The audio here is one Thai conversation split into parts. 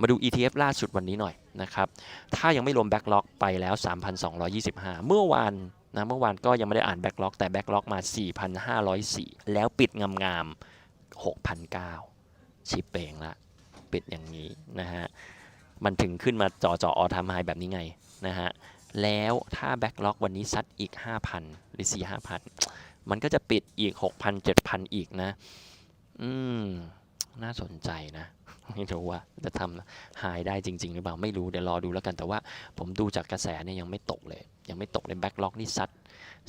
มาดู ETF ล่าสุดวันนี้หน่อยนะครับ ถ้ายังไม่รวมแบ็กล็อกไปแล้ว 3,225 เมื่อวานนะเมื่อวานก็ยังไม่ได้อ่านแบ็กล็อกแต่แบ็กล็อกมา 4,504 แล้วปิดงามๆ6,009ชิปเปงละ ปิดอย่างนี้นะฮะ มันถึงขึ้นมาจ่อจ่อออทามไฮแบบนี้ไงนะฮะ แล้วถ้าแบ็กล็อกวันนี้ซัดอีก 5,000 หรือ 4 5,000 มันก็จะปิดอีก 6,000 7,000 อีกนะ อืม น่าสนใจนะ ไม่รู้ว่าจะทำหายได้จริง ๆ หรือเปล่าไม่รู้เดี๋ยวรอดูแล้วกันแต่ว่าผมดูจากกระแสเนี่ยยังไม่ตกเลย ยังไม่ตกในแบ็กล็อกนี่ซัด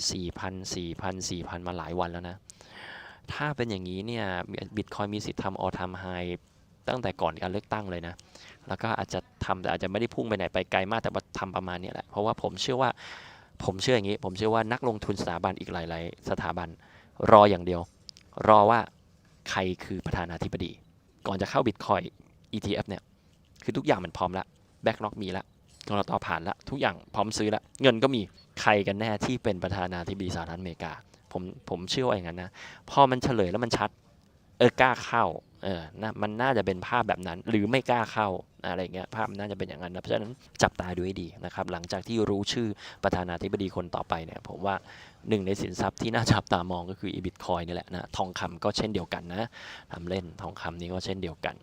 4,000 4,000 4,000 มาหลายวันแล้วนะ ถ้าเป็นอย่างนี้เนี่ยบิตคอยมีสิทธิ์ทำออทามไฮตั้งแต่ก่อนการเลือกตั้งเลยนะ แล้วก็อาจจะทำแต่อาจจะไม่ได้พุ่งไปไหนไปไกลมากแต่ว่าทำประมาณนี้แหละ เพราะว่าผมเชื่อว่าผมเชื่ออย่างนี้ ผมเชื่อว่านักลงทุนสถาบันอีกหลาย ๆ สถาบันรออย่างเดียว รอว่า ใครคือประธานาธิบดี ก่อนจะเข้าบิตคอย ETF เนี่ย คือทุกอย่างมันพร้อมแล้วแบ็กล็อกมีแล้วกรตผ่านแล้วทุกอย่างพร้อมซื้อแล้วเงินก็มีใครกันแน่ที่เป็นประธานาธิบดีสหรัฐอเมริกา ผมผมเชื่อว่าอย่างนั้นนะ พอมันเฉลยแล้วมันชัด เออกล้าเข้า เออนะมันน่าจะเป็นภาพแบบนั้น หรือไม่กล้าเข้าอะไรเงี้ยภาพมันน่าจะเป็นอย่างนั้นนะเพราะฉะนั้นจับตาดูให้ดีนะครับหลังจากที่รู้ชื่อประธานาธิบดีคนต่อไปเนี่ยผมว่าหนึ่งในสินทรัพย์ที่น่าจับตามองก็คืออีบิตคอยนี่แหละนะทองคำก็เช่นเดียวกันนะทำเล่นทองคำนี้ก็เช่นเดียวกัน